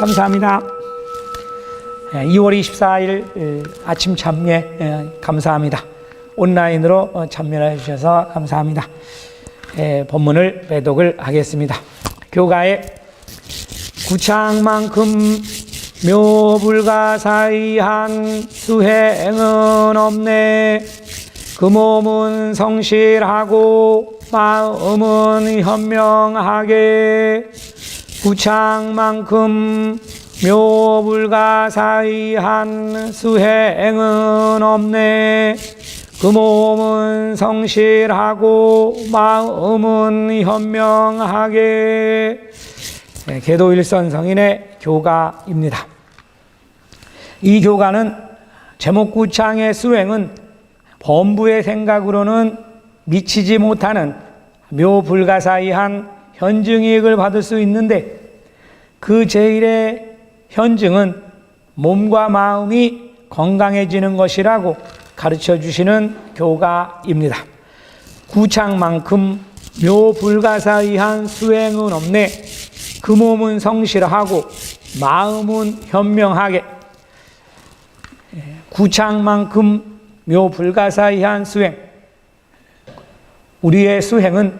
감사합니다. 2월 24일 아침 참여 예, 감사합니다. 온라인으로 어, 참여해 주셔서 감사합니다. 예, 본문을 배독을 하겠습니다. 교가에 구창만큼 묘불가사의한 수행은 없네. 그 몸은 성실하고 마음은 현명하게 구창만큼 묘불가사의한 수행은 없네. 그 몸은 성실하고 마음은 현명하게 네, 계도일선 성인의 교가입니다. 이 교가는 제목구창의 수행은 범부의 생각으로는 미치지 못하는 묘불가사의한 현증이익을 받을 수 있는데 그 제일의 현증은 몸과 마음이 건강해지는 것이라고 가르쳐 주시는 교가입니다. 구창만큼 묘불가사의한 수행은 없네. 그 몸은 성실하고 마음은 현명하게 구창만큼 묘불가사의한 수행 우리의 수행은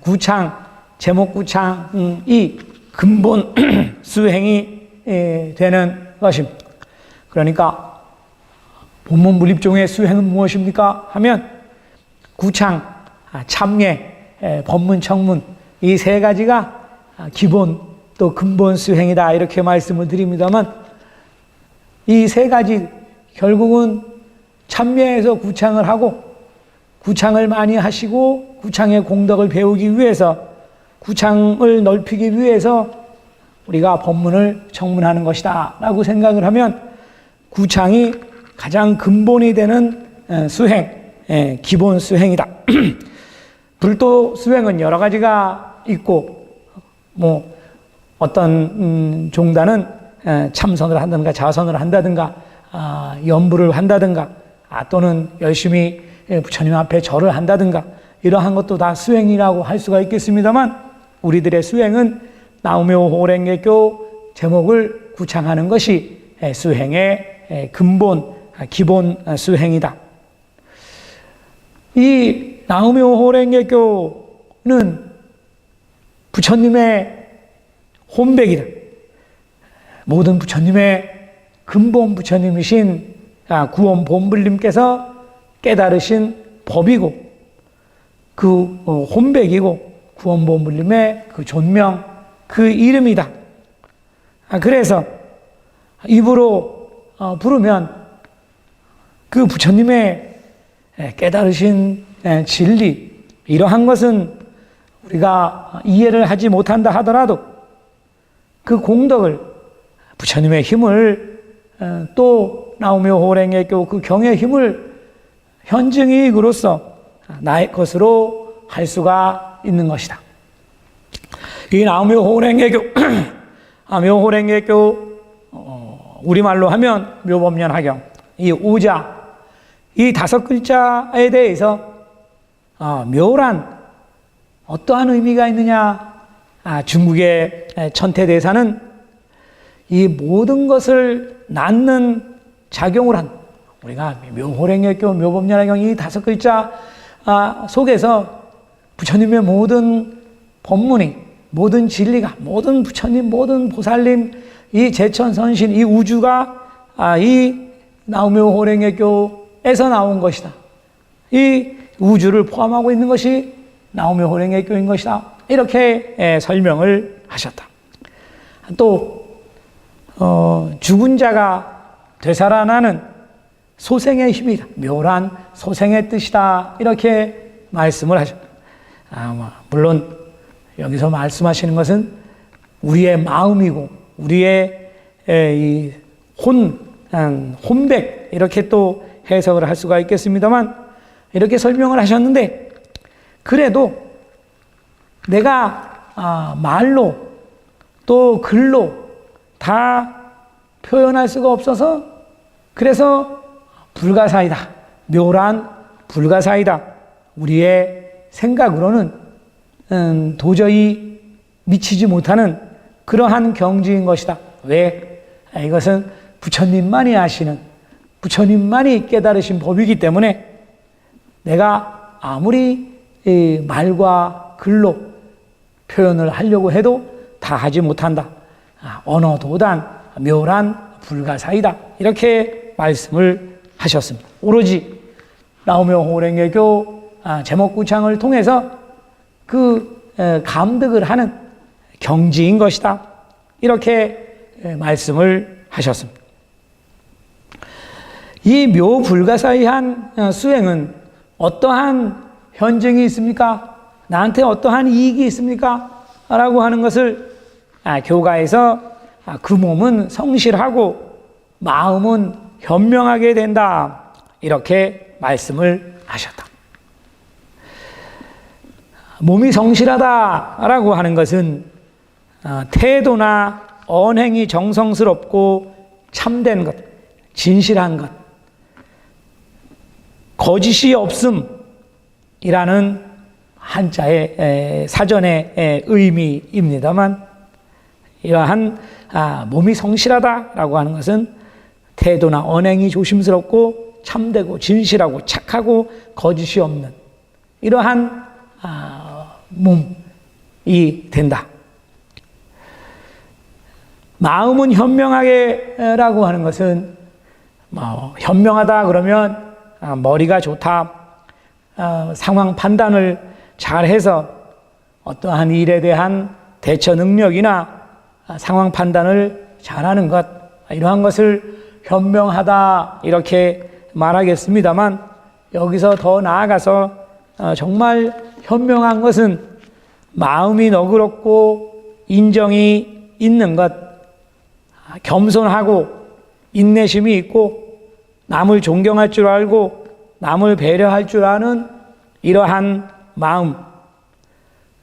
구창 제목구창이 근본 수행이 되는 것입니다. 그러니까 본문 물립종의 수행은 무엇입니까? 하면 구창, 아, 참예, 법문, 청문 이 세 가지가 아, 기본 또 근본 수행이다 이렇게 말씀을 드립니다만 이 세 가지 결국은 참여해서 구창을 하고 구창을 많이 하시고 구창의 공덕을 배우기 위해서 구창을 넓히기 위해서 우리가 법문을 청문하는 것이다 라고 생각을 하면 구창이 가장 근본이 되는 수행, 기본 수행이다. 불도 수행은 여러 가지가 있고 뭐 어떤 음, 종단은 참선을 한다든가 자선을 한다든가 아, 연부를 한다든가 아, 또는 열심히 부처님 앞에 절을 한다든가 이러한 것도 다 수행이라고 할 수가 있겠습니다만 우리들의 수행은 나우묘 호랭개교 제목을 구창하는 것이 수행의 근본 기본 수행이다. 이 나우묘 호랭개교는 부처님의 혼백이다. 모든 부처님의 근본 부처님이신 아, 구원 본불님께서 깨달으신 법이고 그 어, 혼백이고 구원 본불님의 그 존명 그 이름이다. 아, 그래서 입으로 어, 부르면 그 부처님의 깨달으신 진리 이러한 것은 우리가 이해를 하지 못한다 하더라도 그 공덕을 부처님의 힘을 또 나오며 호랭의 교그 경의 힘을 현증이익으로서 나의 것으로 할 수가 있는 것이다. 이 아묘 호랭의교 어, 우리말로 하면 묘법련하경 이 우자 이 다섯 글자에 대해서 어, 묘란 어떠한 의미가 있느냐? 아, 중국의 천태대사는 이 모든 것을 낳는 작용을 한 우리가 묘호랭여교 묘법연화경 이 다섯 글자 아, 속에서 부처님의 모든 법문이 모든 진리가 모든 부처님 모든 보살님 이 제천 선신 이 우주가 아, 이 나우묘 호랭여교에서 나온 것이다. 이 우주를 포함하고 있는 것이 나오며 호랭의 교인 것이다. 이렇게 예, 설명을 하셨다. 또 어, 죽은 자가 되살아나는 소생의 힘이다. 묘란 소생의 뜻이다. 이렇게 말씀을 하셨다. 아, 뭐, 물론 여기서 말씀하시는 것은 우리의 마음이고 우리의 이 혼, 혼백 이렇게 또 해석을 할 수가 있겠습니다만 이렇게 설명을 하셨는데 그래도 내가 아, 말로 또 글로 다 표현할 수가 없어서 그래서 불가사이다. 묘란 불가사이다. 우리의 생각으로는 음, 도저히 미치지 못하는 그러한 경지인 것이다. 왜? 아, 이것은 부처님만이 아시는, 부처님만이 깨달으신 법이기 때문에 내가 아무리 이 말과 글로 표현을 하려고 해도 다 하지 못한다. 아, 언어도단 묘란 불가사이다. 이렇게 말씀을 하셨습니다. 오로지 나오며 호랭개교 아, 제목구창을 통해서 그 에, 감득을 하는 경지인 것이다. 이렇게 에, 말씀을 하셨습니다. 이 묘불가사의한 어, 수행은 어떠한 현증이 있습니까? 나한테 어떠한 이익이 있습니까? 라고 하는 것을 아, 교가에서 아, 그 몸은 성실하고 마음은 현명하게 된다. 이렇게 말씀을 하셨다. 몸이 성실하다라고 하는 것은 아, 태도나 언행이 정성스럽고 참된 것, 진실한 것, 거짓이 없음이라는 한자의 사전의 의미입니다만 이러한 아, 몸이 성실하다라고 하는 것은 태도나 언행이 조심스럽고 참되고 진실하고 착하고 거짓이 없는 이러한 아, 몸이 된다. 마음은 현명하게라고 하는 것은 뭐 현명하다 그러면 아, 머리가 좋다, 아, 상황 판단을 잘해서 어떠한 일에 대한 대처 능력이나 아, 상황 판단을 잘하는 것 이러한 것을 현명하다 이렇게 말하겠습니다만 여기서 더 나아가서 어, 정말 현명한 것은 마음이 너그럽고 인정이 있는 것, 겸손하고 인내심이 있고 남을 존경할 줄 알고 남을 배려할 줄 아는 이러한 마음,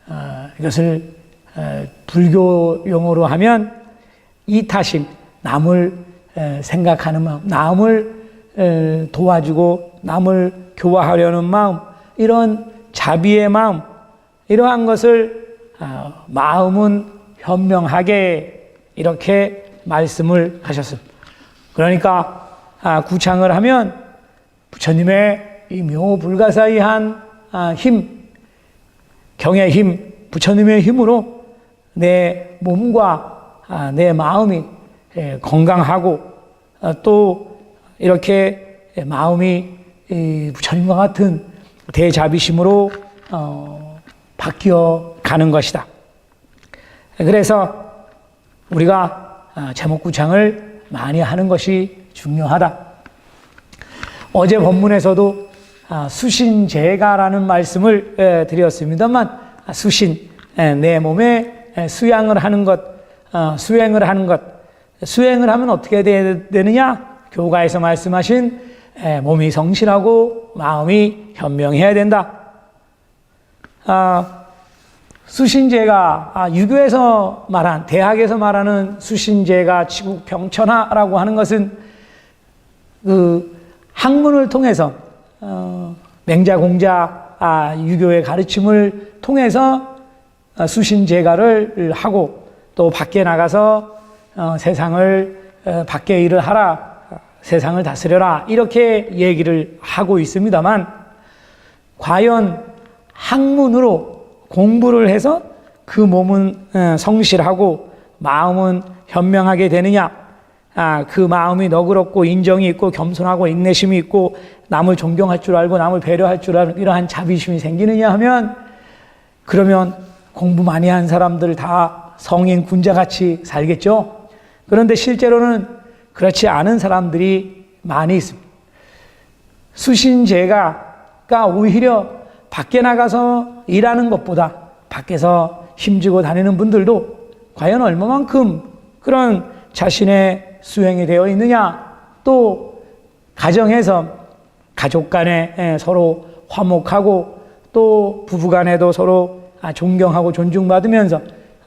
어, 이것을 어, 불교 용어로 하면 이타심, 남을 생각하는 마음, 남을 도와주고 남을 교화하려는 마음, 이런 자비의 마음, 이러한 것을 어, 마음은 현명하게 이렇게 말씀을 하셨습니다. 그러니까 아, 구창을 하면 부처님의 이 묘불가사의한 아, 힘, 경의 힘, 부처님의 힘으로 내 몸과 아, 내 마음이 예, 건강하고 또 이렇게 마음이 부처님과 같은 대자비심으로 어, 바뀌어 가는 것이다. 그래서 우리가 제목구창을 많이 하는 것이 중요하다. 어제 본문에서도 수신제가라는 말씀을 드렸습니다만 수신 내 몸에 수양을 하는 것, 어, 수행을 하는 것, 수행을 하면 어떻게 되느냐? 교가에서 말씀하신 몸이 성실하고 마음이 현명해야 된다. 아, 수신제가 아, 유교에서 말한 대학에서 말하는 수신제가 치국 병천하라고 하는 것은 그 학문을 통해서 어, 맹자공자 아, 유교의 가르침을 통해서 어, 수신제가를 하고 또 밖에 나가서 어, 세상을 어, 밖에 일을 하라 세상을 다스려라 이렇게 얘기를 하고 있습니다만 과연 학문으로 공부를 해서 그 몸은 어, 성실하고 마음은 현명하게 되느냐 아, 그 마음이 너그럽고 인정이 있고 겸손하고 인내심이 있고 남을 존경할 줄 알고 남을 배려할 줄 알고 이러한 자비심이 생기느냐 하면 그러면 공부 많이 한 사람들 다 성인 군자같이 살겠죠? 그런데 실제로는 그렇지 않은 사람들이 많이 있습니다. 수신제가가 오히려 밖에 나가서 일하는 것보다 밖에서 힘주고 다니는 분들도 과연 얼마만큼 그런 자신의 수행이 되어 있느냐 또 가정에서 가족 간에 서로 화목하고 또 부부 간에도 서로 존경하고 존중받으면서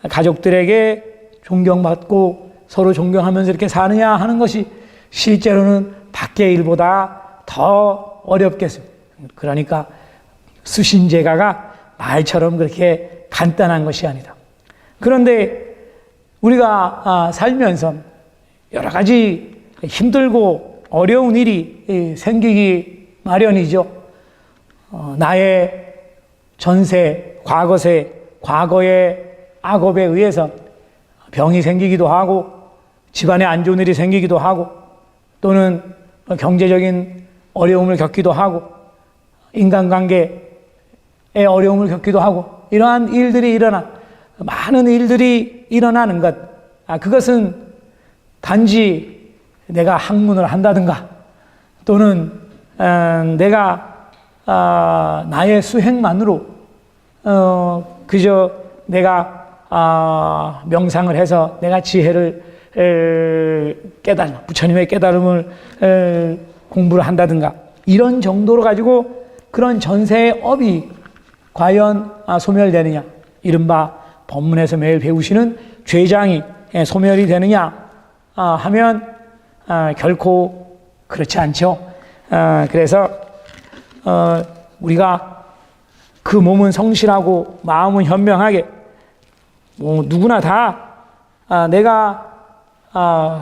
가족들에게 존경받고 서로 존경하면서 이렇게 사느냐 하는 것이 실제로는 밖의 일보다 더 어렵겠습니다. 그러니까 수신제가가 말처럼 그렇게 간단한 것이 아니다. 그런데 우리가 아, 살면서 여러 가지 힘들고 어려운 일이 예, 생기기 마련이죠. 어, 나의 전세, 과거세, 과거의 악업에 의해서 병이 생기기도 하고 집안에 안 좋은 일이 생기기도 하고 또는 경제적인 어려움을 겪기도 하고 인간관계에 어려움을 겪기도 하고 이러한 일들이 일어나 많은 일들이 일어나는 것. 아, 그것은 단지 내가 학문을 한다든가 또는 어, 내가 아, 나의 수행만으로 어, 그저 내가 아, 명상을 해서 내가 지혜를 에, 깨달음, 부처님의 깨달음을 에, 공부를 한다든가 이런 정도로 가지고 그런 전세의 업이 과연 아, 소멸되느냐 이른바 법문에서 매일 배우시는 죄장이 에, 소멸이 되느냐 아, 하면 아, 결코 그렇지 않죠. 아, 그래서 어, 우리가 그 몸은 성실하고 마음은 현명하게 뭐 누구나 다 아, 내가 아,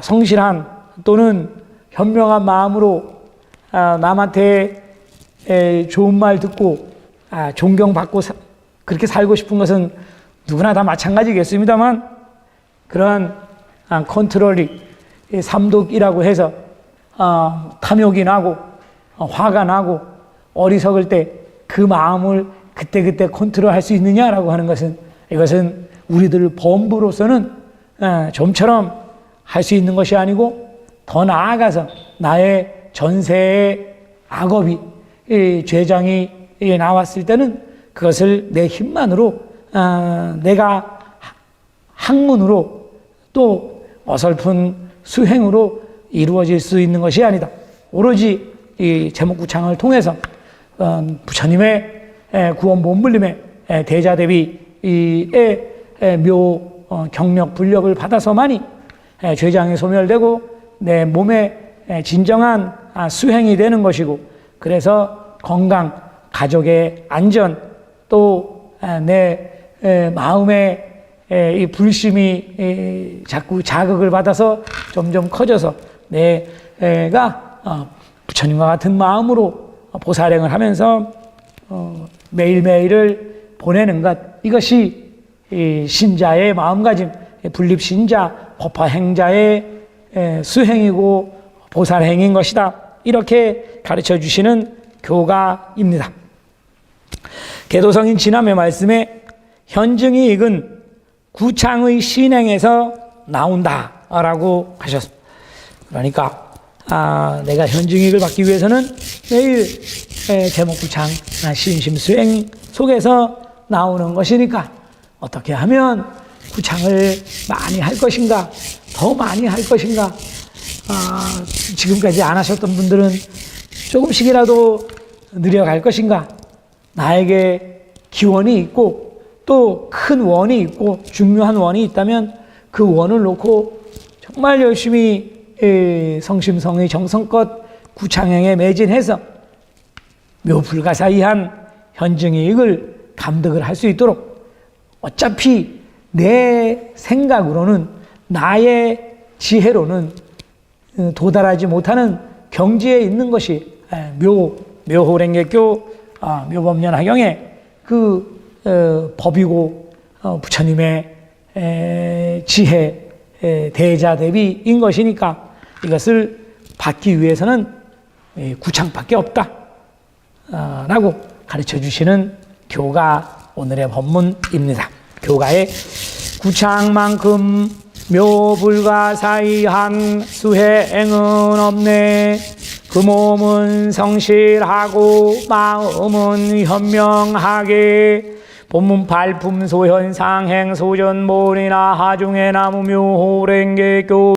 성실한 또는 현명한 마음으로 아, 남한테 에, 좋은 말 듣고 아, 존경받고 사- 그렇게 살고 싶은 것은 누구나 다 마찬가지겠습니다만 아, 컨트롤이 이 삼독이라고 해서 아, 탐욕이 나고 어, 화가 나고 어리석을 때 그 마음을 그때그때 컨트롤할 수 있느냐라고 하는 것은 이것은 우리들 범부로서는 아, 좀처럼 할 수 있는 것이 아니고 더 나아가서 나의 전세의 악업이 이 죄장이 이 나왔을 때는 그것을 내 힘만으로 아, 내가 하- 학문으로 또 어설픈 수행으로 이루어질 수 있는 것이 아니다. 오로지 이 제목구창을 통해서 어, 부처님의 에, 구원 에, 대자대비의 에, 묘 어, 경력 불력을 받아서만이 에, 죄장이 소멸되고 내 몸에 에, 진정한 아, 수행이 되는 것이고 그래서 건강, 가족의 안전 또 내 마음의 에, 이 불심이 에, 자꾸 자극을 받아서 점점 커져서 내가 어, 부처님과 같은 마음으로 보살행을 하면서 어, 매일매일을 보내는 것. 이것이 이 신자의 마음가짐 분립 신자 법화 행자의 에, 수행이고 보살행인 것이다 이렇게 가르쳐 주시는 교가입니다. 개도성인 지남의 말씀에 현증이 익은 구창의 신행에서 나온다 라고 하셨습니다. 그러니까 아, 내가 현증익을 받기 위해서는 매일 에, 제목구창 아, 신심수행 속에서 나오는 것이니까 어떻게 하면 구창을 많이 할 것인가? 더 많이 할 것인가? 아, 지금까지 안 하셨던 분들은 조금씩이라도 늘려갈 것인가? 나에게 기원이 있고 또 큰 원이 있고 중요한 원이 있다면 그 원을 놓고 정말 열심히 에, 성심성의 정성껏 구창행에 매진해서 묘불가사의한 현증이익을 감득을 할 수 있도록 어차피 내 생각으로는 나의 지혜로는 어, 도달하지 못하는 경지에 있는 것이 에, 묘 묘호랭개교 아, 묘법련하경의 그 어, 법이고 어, 부처님의 에, 지혜 에, 대자 대비인 것이니까 이것을 받기 위해서는 에, 구창밖에 없다. 아, 라고 가르쳐 주시는 교가 오늘의 법문입니다. 교가의 구창만큼 묘불가사의한 수행은 없네. 그 몸은 성실하고 마음은 현명하게 본문 발품 소현 상행 소전 몰이나 하중에 나무 묘호랭개교